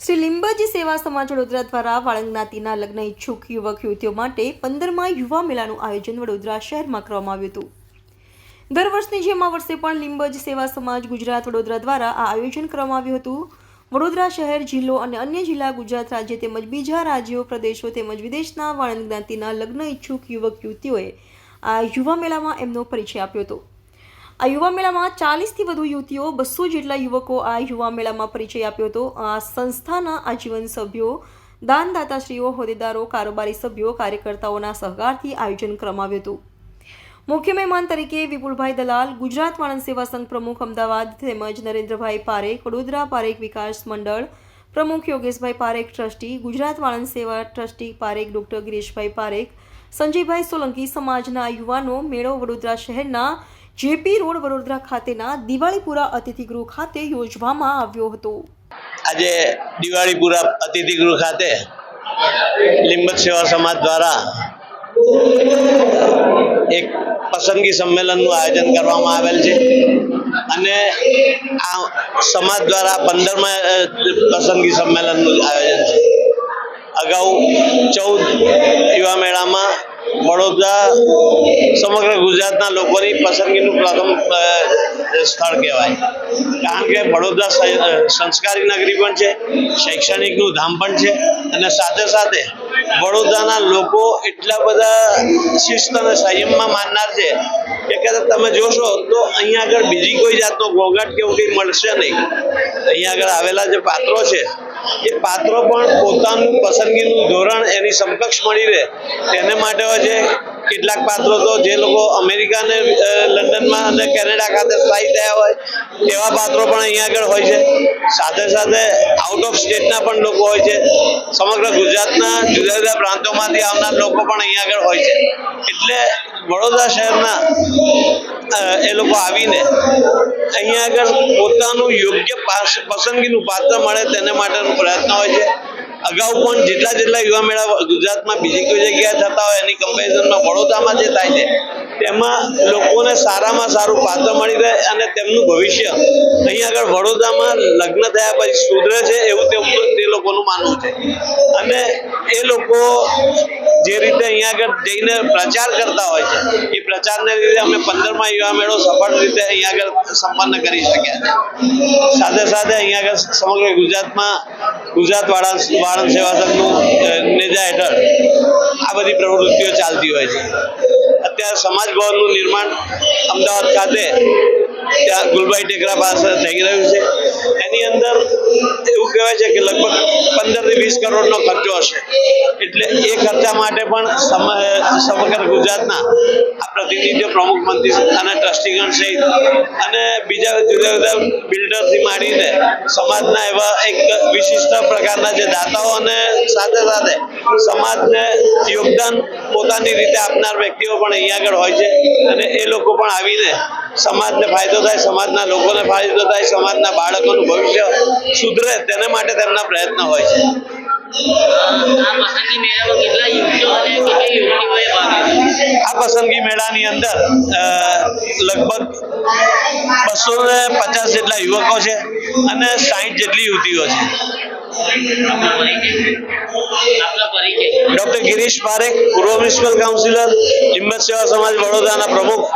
શ્રી લિંબજ સેવા સમાજ વડોદરા દ્વારા વાળંદ લગ્ન ઈચ્છુક યુવક યુવતીઓ માટે પંદરમાં યુવા મેળાનું આયોજન વડોદરા શહેરમાં કરવામાં આવ્યું હતું. દર વર્ષની જેમ આ વર્ષે પણ લિંબજ સેવા સમાજ ગુજરાત વડોદરા દ્વારા આ આયોજન કરવામાં આવ્યું હતું. વડોદરા શહેર, જિલ્લો અને અન્ય જિલ્લા ગુજરાત રાજ્ય તેમજ બીજા રાજ્યો, પ્રદેશો તેમજ વિદેશના વાળંદ જ્ઞાતિના લગ્ન ઈચ્છુક યુવક યુવતીઓએ આ યુવા મેળામાં એમનો પરિચય આપ્યો હતો. આ યુવા મેળામાં ચાલીસથી વધુ યુવતીઓ, બસો જેટલા યુવકો આ યુવા મેળામાં પરિચય આપ્યો હતો. આ સંસ્થાના આજીવન સભ્યો, દાનદાતાશ્રીઓ, હોદ્દેદારો, કારોબારી સભ્યો, કાર્યકર્તાઓના સહકારથી આયોજન કરવામાં હતું. મુખ્ય મહેમાન તરીકે વિપુલભાઈ દલાલ, ગુજરાત વાણંદ સેવા સંઘ પ્રમુખ અમદાવાદ તેમજ નરેન્દ્રભાઈ પારેખ, વડોદરા પારેખ વિકાસ મંડળ પ્રમુખ યોગેશભાઈ પારેખ ટ્રસ્ટી, ગુજરાત વાણંદ સેવા ટ્રસ્ટી પારેખ ડોક્ટર ગિરીશભાઈ પારેખ, સંજયભાઈ સોલંકી સમાજના યુવાનો, મેળો વડોદરા શહેરના જેપી રોડ વડોદરા ખાતેના દિવાળીપુરા અતિથિગૃહ ખાતે યોજવામાં આવ્યો હતો. આજે દિવાળીપુરા અતિથિગૃહ ખાતે લિંબક સેવા સમાજ દ્વારા એક પસંદગી સંમેલનનું આયોજન કરવામાં આવેલ છે. અને આ સમાજ દ્વારા પંદરમાં પસંદગી સંમેલનનું આયોજન છે. અગાઉ ચૌદ યુવા મેળામાં વડોદરા સમગ્ર ગુજરાતના લોકોની પસંદગીનું પ્રથમ સ્થળ કહેવાય. કારણ કે વડોદરા સંસ્કારી નગરી પણ છે, શૈક્ષણિકનું ધામ પણ છે અને સાથે સાથે વડોદરાના લોકો એટલા બધા શિસ્ત અને સંયમમાં માનનાર છે કે કદાચ તમે જોશો તો અહીંયા આગળ બીજી કોઈ જાતનો ઘોઘાટ કે એવું કંઈ મળશે નહીં. અહીંયા આગળ આવેલા જે પાત્રો છે એ પાત્રો પણ પોતાનું પસંદગીનું ધોરણ એની સમકક્ષ મળી રહે. તેને માટે છે કેટલાક પાત્રો તો જે લોકો અમેરિકા અને લંડનમાં અને કેનેડા ખાતે સ્થાયી થયા હોય, એવા પાત્રો પણ અહીંયા આગળ હોય છે. સાથે સાથે આઉટ ઓફ સ્ટેટના પણ લોકો હોય છે. સમગ્ર ગુજરાતના જુદા જુદા પ્રાંતોમાંથી આવનાર લોકો પણ અહીંયા આગળ હોય છે. એટલે વડોદરા શહેરના એ લોકો આવીને અહીંયા આગળ પોતાનું યોગ્ય પાસ- પસંદગીનું પાત્ર મળે તેને માટેનો પ્રયત્ન હોય છે. અગાઉ પણ જેટલા જેટલા યુવા મેળા ગુજરાતમાં બીજી કોઈ જગ્યાએ થતા હોય એની કમ્પેરિઝનમાં વડોદરામાં જે થાય છે, તેમાં લોકોને સારામાં સારું પાત્ર મળી રહે અને તેમનું ભવિષ્ય અહીં આગળ વડોદરામાં લગ્ન થયા પછી સુધરે છે એવું તે લોકોનું માનવું છે. અને એ લોકો જે રીતે અહીંયા આગળ જઈને પ્રચાર કરતા હોય છે, એ પ્રચારને લીધે અમે પંદરમાં યુવા મેળો સફળ રીતે અહીંયા આગળ સંપન્ન કરી શક્યા છે. સાથે સાથે અહીંયા આગળ સમગ્ર ગુજરાતમાં ગુજરાત વાળા વાળંદ સેવા સંઘનું નેજા હેઠળ આ બધી પ્રવૃત્તિઓ ચાલતી હોય છે. અત્યારે સમાજ ભવનનું નિર્માણ અમદાવાદ ખાતે ત્યાં ગુલબાઈ ટેકરા પાસે થઈ રહ્યું છે. એની અંદર એવું કહેવાય છે કે લગભગ પંદરથી વીસ કરોડનો ખર્ચો હશે. એટલે એ ખર્ચા માટે પણ સમગ્ર ગુજરાતના આ પ્રતિનિધિઓ પ્રમુખ મંત્રી અને ટ્રસ્ટીગણ સહિત અને બીજા જુદા જુદા બિલ્ડરથી માંડીને સમાજના એવા એક વિશિષ્ટ પ્રકારના જે દાતાઓ અને સાથે સાથે સમાજને યોગદાન પોતાની રીતે આપનાર વ્યક્તિઓ પણ અહીંયા આગળ હોય છે અને એ લોકો પણ આવીને સમાજને ફાયદો થાય, સમાજના લોકોને ફાયદો થાય, સમાજના બાળકોનું ભવિષ્ય સુધરે તેને માટે તેમના પ્રયત્ન હોય છે. આ પસંદગી મેળાની અંદર લગભગ બસો ને પચાસ જેટલા યુવકો છે અને સાહીઠ જેટલી યુવતીઓ છે. ડોક્ટર ગિરીશ પારેખ પૂર્વ મ્યુનિસિપલ કાઉન્સિલર હિંમત સેવા સમાજ વડોદરાના પ્રમુખ.